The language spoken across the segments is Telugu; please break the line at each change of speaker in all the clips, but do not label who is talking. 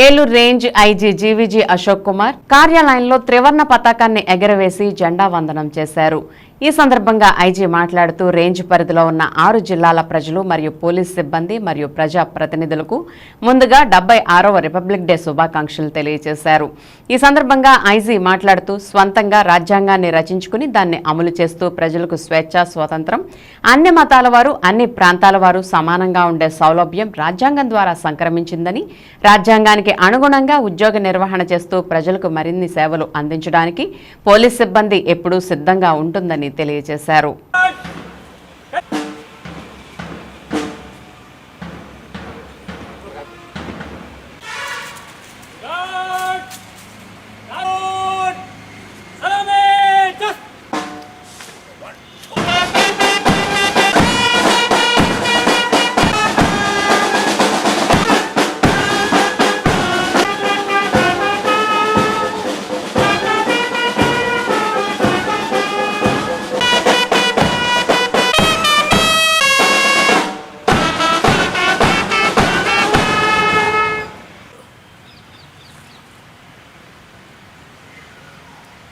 Eluru range IG GVG Ashok Kumar కార్యాలయంలో త్రివర్ణ పతాకాన్ని ఎగరవేసి జెండా వందనం చేశారు. ఈ సందర్భంగా ఐజీ మాట్లాడుతూ రేంజ్ పరిధిలో ఉన్న ఆరు జిల్లాల ప్రజలు మరియు పోలీస్ సిబ్బంది మరియు ప్రజా ప్రతినిధులకు ముందుగా డెబ్బై ఆరవ రిపబ్లిక్ డే శుభాకాంక్షలు తెలియజేశారు. ఈ సందర్భంగా ఐజీ మాట్లాడుతూ స్వంతంగా రాజ్యాంగాన్ని రచించుకుని దాన్ని అమలు చేస్తూ ప్రజలకు స్వేచ్ఛ స్వాతంత్రం అన్ని మతాల వారు అన్ని ప్రాంతాల వారు సమానంగా ఉండే సౌలభ్యం రాజ్యాంగం ద్వారా సంక్రమించిందని రాజ్యాంగానికి అనుగుణంగా ఉద్యోగ నిర్వహణ చేస్తూ ప్రజలకు మరిన్ని సేవలు అందించడానికి పోలీస్ సిబ్బంది ఎప్పుడూ సిద్ధంగా ఉంటుందని తెలియజేశారు.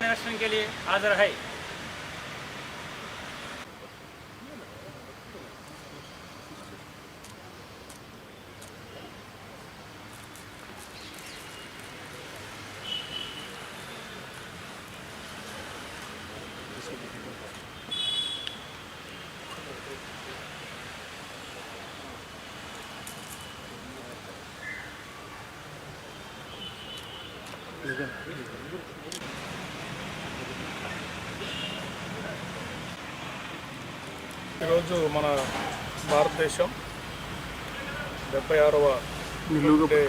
निरीक्षण के लिए हाजिर है Thank you.
ఈరోజు మన భారతదేశం డెబ్బై ఆరవ డే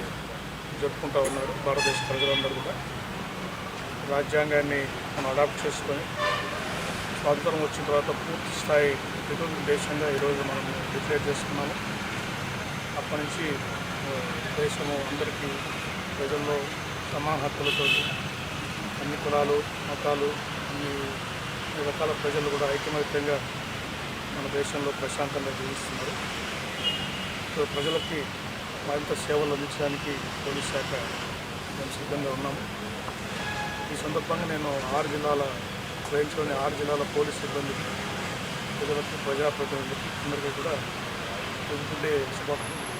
జరుపుకుంటా ఉన్నారు భారతదేశ ప్రజలందరూ కూడా. రాజ్యాంగాన్ని మనం అడాప్ట్ చేసుకొని స్వాతంత్రం వచ్చిన తర్వాత పూర్తి స్థాయి రిపబ్లిక్ దేశంగా ఈరోజు మనం డిక్లేర్ చేసుకున్నాము. అప్పటి నుంచి దేశము అందరికీ ప్రజల్లో సమాన హక్కులతో అన్ని కులాలు మతాలు అన్ని అన్ని రకాల ప్రజలు కూడా ఐకమత్యంగా మన దేశంలో ప్రశాంతంగా జీవిస్తున్నారు. సో ప్రజలకి మరింత సేవలు అందించడానికి పోలీస్ శాఖ మేము సిద్ధంగా ఉన్నాము. ఈ సందర్భంగా నేను ఆరు జిల్లాల రేంజ్లోని ఆరు జిల్లాల పోలీస్ సిబ్బందికి ప్రజలకు ప్రజాప్రతినిధులకి అందరికీ కూడా పొద్దున్నే శుభాకాంక్షలు.